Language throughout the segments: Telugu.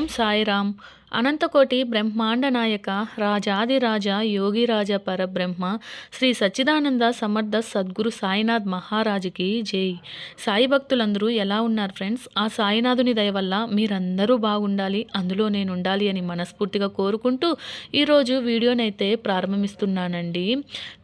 ఓం సాయిరామ్. అనంతకోటి బ్రహ్మాండ నాయక రాజాదిరాజ యోగిరాజ పరబ్రహ్మ శ్రీ సచ్చిదానంద సమర్థ సద్గురు సాయినాథ్ మహారాజుకి జై. సాయి భక్తులందరూ ఎలా ఉన్నారు ఫ్రెండ్స్? ఆ సాయినాథుని దయ వల్ల మీరందరూ బాగుండాలి అందులో నేను ఉండాలి అని మనస్ఫూర్తిగా కోరుకుంటూ ఈరోజు వీడియోనైతే ప్రారంభిస్తున్నానండి.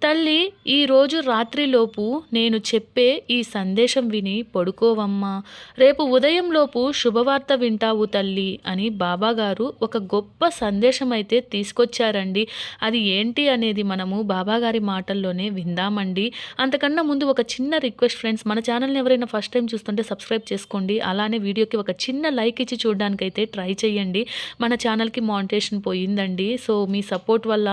తల్లి ఈరోజు రాత్రిలోపు నేను చెప్పే ఈ సందేశం విని పడుకోవమ్మా. రేపు ఉదయంలోపు శుభవార్త వింటావు తల్లి అని బాబాగారు ఒక గొప్ప సందేశం అయితే తీసుకొచ్చారండి. అది ఏంటి అనేది మనము బాబాగారి మాటల్లోనే విందామండి. అంతకన్నా ముందు ఒక చిన్న రిక్వెస్ట్ ఫ్రెండ్స్ మన ఛానల్ని ఎవరైనా ఫస్ట్ టైం చూస్తుంటే సబ్స్క్రైబ్ చేసుకోండి. అలానే వీడియోకి ఒక చిన్న లైక్ ఇచ్చి చూడడానికైతే ట్రై చేయండి. మన ఛానల్కి మానిటేషన్ పోయిందండి. సో మీ సపోర్ట్ వల్ల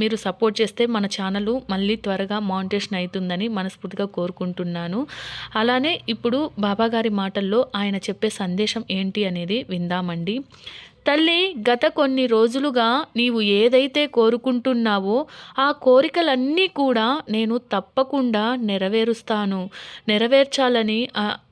మీరు సపోర్ట్ చేస్తే మన ఛానల్ మళ్ళీ త్వరగా మానిటేషన్ అవుతుందని మనస్ఫూర్తిగా కోరుకుంటున్నాను. అలానే ఇప్పుడు బాబాగారి మాటల్లో ఆయన చెప్పే సందేశం ఏంటి అనేది విందామండి. తల్లి గత కొన్ని రోజులుగా నీవు ఏదైతే కోరుకుంటున్నావో ఆ కోరికలన్నీ కూడా నేను తప్పకుండా నెరవేరుస్తాను. నెరవేర్చాలని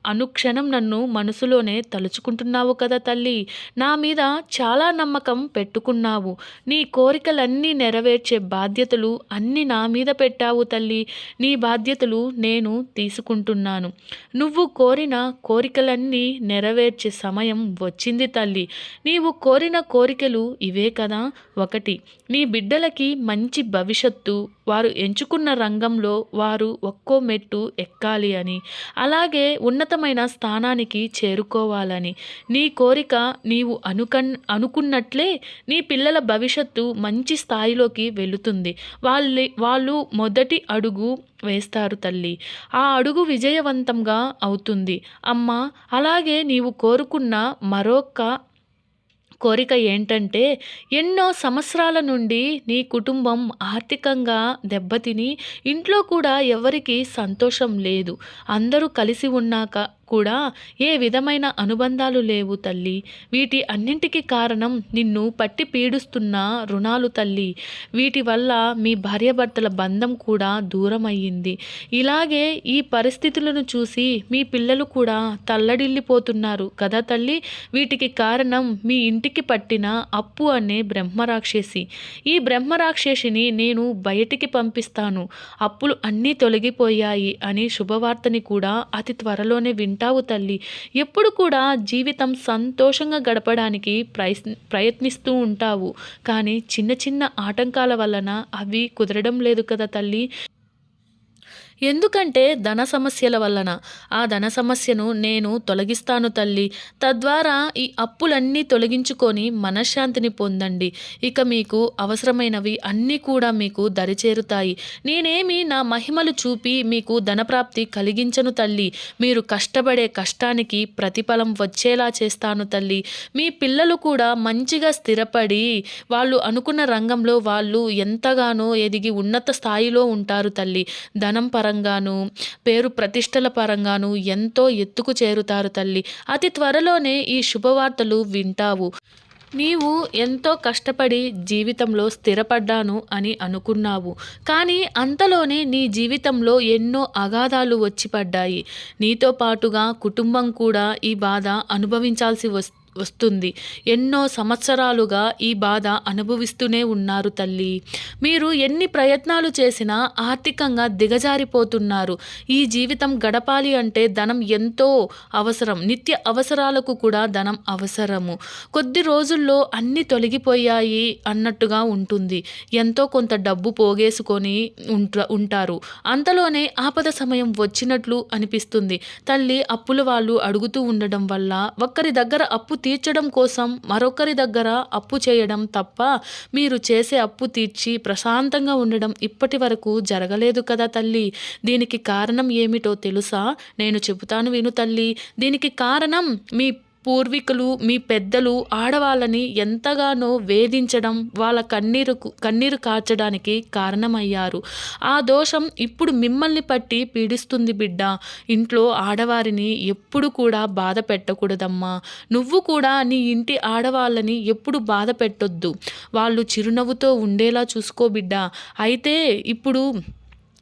అనుక్షణం నన్ను మనసులోనే తలుచుకుంటున్నావు కదా తల్లి. నా మీద చాలా నమ్మకం పెట్టుకున్నావు. నీ కోరికలన్నీ నెరవేర్చే బాధ్యతలు అన్నీ నా మీద పెట్టావు తల్లి. నీ బాధ్యతలు నేను తీసుకుంటున్నాను. నువ్వు కోరిన కోరికలన్నీ నెరవేర్చే సమయం వచ్చింది తల్లి. నీవు కోరిన కోరికలు ఇవే కదా. ఒకటి నీ బిడ్డలకి మంచి భవిష్యత్తు. వారు ఎంచుకున్న రంగంలో వారు ఒక్కో మెట్టు ఎక్కాలి అని. అలాగే ఉన్నతమైన స్థానానికి చేరుకోవాలని. నీ కోరిక నీవు అనుకన్ అనుకున్నట్లే నీ పిల్లల భవిష్యత్తు మంచి స్థాయిలోకి వెళుతుంది. వాళ్ళ వాళ్ళు మొదటి అడుగు వేస్తారు తల్లి. ఆ అడుగు విజయవంతంగా అవుతుంది. అమ్మ అలాగే నీవు కోరుకున్న మరొక కోరిక ఏంటంటే ఎన్నో సంవత్సరాల నుండి నీ కుటుంబం ఆర్థికంగా దెబ్బతిని ఇంట్లో కూడా ఎవరికీ సంతోషం లేదు. అందరూ కలిసి ఉన్నాక కూడా ఏ విధమైన అనుబంధాలు లేవు తల్లి. వీటి అన్నింటికి కారణం నిన్ను పట్టి పీడిస్తున్న రుణాలు తల్లి. వీటి వల్ల మీ భార్యాభర్తల బంధం కూడా దూరం అయ్యింది ఇలాగే ఈ పరిస్థితులను చూసి మీ పిల్లలు కూడా తల్లడిల్లిపోతున్నారు కదా తల్లి? వీటికి కారణం మీ ఇంటికి పట్టిన అప్పు అనే బ్రహ్మరాక్షసి. ఈ బ్రహ్మరాక్షసిని నేను బయటికి పంపిస్తాను. అప్పులు అన్నీ తొలగిపోయాయి అని శుభవార్తని కూడా అతి త్వరలోనే వింటావు తల్లి. ఎప్పుడు కూడా జీవితం సంతోషంగా గడపడానికి ప్రయత్ ప్రయత్నిస్తూ ఉంటావు. కానీ చిన్న చిన్న ఆటంకాల వలన అవి కుదరడం లేదు కదా తల్లి. ఎందుకంటే ధన సమస్యల వలన. ఆ ధన సమస్యను నేను తొలగిస్తాను తల్లి. తద్వారా ఈ అప్పులన్నీ తొలగించుకొని మనశ్శాంతిని పొందండి. ఇక మీకు అవసరమైనవి అన్నీ కూడా మీకు దరిచేరుతాయి. నేనేమి నా మహిమలు చూపి మీకు ధనప్రాప్తి కలిగించను తల్లి. మీరు కష్టపడే కష్టానికి ప్రతిఫలం వచ్చేలా చేస్తాను తల్లి. మీ పిల్లలు కూడా మంచిగా స్థిరపడి వాళ్ళు అనుకున్న రంగంలో వాళ్ళు ఎంతగానో ఎదిగి ఉన్నత స్థాయిలో ఉంటారు తల్లి. ధనం పరంగాను పేరు ప్రతిష్టల పరంగాను ఎంతో ఎత్తుకు చేరుతారు తల్లి. అతి త్వరలోనే ఈ శుభవార్తలు వింటావు. నీవు ఎంతో కష్టపడి జీవితంలో స్థిరపడ్డాను అని అనుకున్నావు. కానీ అంతలోనే నీ జీవితంలో ఎన్నో అగాధాలు వచ్చి పడ్డాయి. నీతో పాటుగా కుటుంబం కూడా ఈ బాధ అనుభవించాల్సి వస్తుంది వస్తుంది. ఎన్నో సంవత్సరాలుగా ఈ బాధ అనుభవిస్తూనే ఉన్నారు తల్లి. మీరు ఎన్ని ప్రయత్నాలు చేసినా ఆర్థికంగా దిగజారిపోతున్నారు. ఈ జీవితం గడపాలి అంటే ధనం ఎంతో అవసరం. నిత్య అవసరాలకు కూడా ధనం అవసరము. కొద్ది రోజుల్లో అన్నీ తొలగిపోయాయి అన్నట్టుగా ఉంటుంది. ఎంతో కొంత డబ్బు పోగేసుకొని ఉంట ఉంటారు. అంతలోనే ఆపద సమయం వచ్చినట్లు అనిపిస్తుంది. తల్లి అప్పుల వాళ్ళు అడుగుతూ ఉండడం వల్ల ఒక్కరి దగ్గర అప్పు తీర్చడం కోసం మరొకరి దగ్గర అప్పు చేయడం తప్ప మీరు చేసే అప్పు తీర్చి ప్రశాంతంగా ఉండడం ఇప్పటి వరకు జరగలేదు కదా తల్లి. దీనికి కారణం ఏమిటో తెలుసా? నేను చెబుతాను విను తల్లి. దీనికి కారణం మీ పూర్వీకులు మీ పెద్దలు ఆడవాళ్ళని ఎంతగానో వేధించడం వాళ్ళ కన్నీరుకు కన్నీరు కార్చడానికి కారణమయ్యారు. ఆ దోషం ఇప్పుడు మిమ్మల్ని పట్టి పీడిస్తుంది బిడ్డ. ఇంట్లో ఆడవారిని ఎప్పుడు కూడా బాధ పెట్టకూడదమ్మా. నువ్వు కూడా నీ ఇంటి ఆడవాళ్ళని ఎప్పుడు బాధ పెట్టొద్దు. వాళ్ళు చిరునవ్వుతో ఉండేలా చూసుకో బిడ్డ. అయితే ఇప్పుడు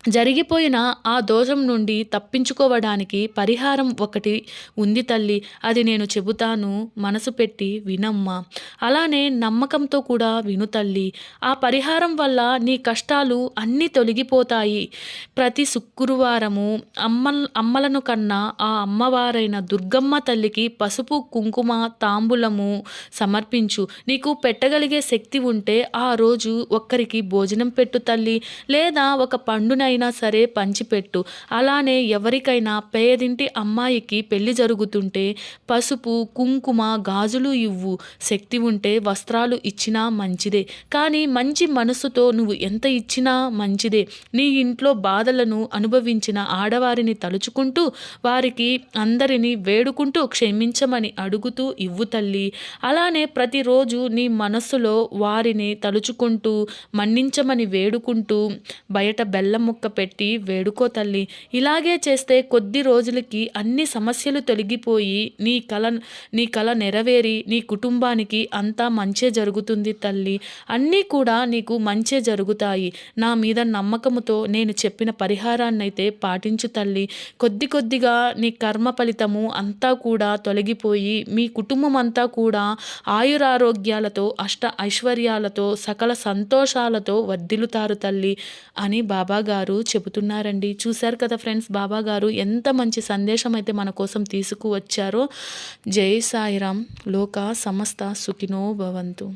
జరిగిపోయిన ఆ దోషం నుండి తప్పించుకోవడానికి పరిహారం ఒకటి ఉంది తల్లి. అది నేను చెబుతాను మనసు పెట్టి వినమ్మా. అలానే నమ్మకంతో కూడా విను తల్లి. ఆ పరిహారం వల్ల నీ కష్టాలు అన్నీ తొలగిపోతాయి. ప్రతి శుక్రవారము అమ్మ అమ్మలను కన్నా ఆ అమ్మవారైన దుర్గమ్మ తల్లికి పసుపు కుంకుమ తాంబూలము సమర్పించు. నీకు పెట్టగలిగే శక్తి ఉంటే ఆ రోజు ఒక్కరికి భోజనం పెట్టు తల్లి. లేదా ఒక పండునైనా సరే పంచిపెట్టు. అలానే ఎవరికైనా పేదింటి అమ్మాయికి పెళ్ళి జరుగుతుంటే పసుపు కుంకుమ గాజులు ఇవ్వు. శక్తి ఉంటే వస్త్రాలు ఇచ్చినా మంచిదే. కానీ మంచి మనసుతో నువ్వు ఎంత ఇచ్చినా మంచిదే. నీ ఇంట్లో బాధలను అనుభవించిన ఆడవారిని తలుచుకుంటూ వారికి అందరినీ వేడుకుంటూ క్షమించమని అడుగుతూ ఇవ్వు తల్లి. అలానే ప్రతిరోజు నీ మనస్సులో వారిని తలుచుకుంటూ మన్నించమని వేడుకుంటూ బయట బెల్లం ముక్క పెట్టి వేడుకో తల్లి. ఇలాగే చేస్తే కొద్ది రోజులకి అన్ని సమస్యలు తొలగిపోయి నీ కళ నీ కళ నెరవేరి నీ కుటుంబానికి అంతా మంచే జరుగుతుంది తల్లి. అన్నీ కూడా నీకు మంచే జరుగుతాయి. నా మీద నమ్మకముతో నేను చెప్పిన పరిహారాన్ని అయితే పాటించు తల్లి. కొద్ది కొద్దిగా నీ కర్మ ఫలితము అంతా కూడా తొలగిపోయి మీ కుటుంబం అంతా కూడా ఆయురారోగ్యాలతో అష్ట ఐశ్వర్యాలతో సకల సంతోషాలతో వర్ధిల్లుతారు తల్లి అని బాబాగారు చెబుతున్నారండి. చూశారు కదా ఫ్రెండ్స్ బాబా గారు ఎంత మంచి సందేశం అయితే మన కోసం తీసుకువచ్చారో. జై సాయిరామ్ లోక సమస్త సుఖినో భవంతు.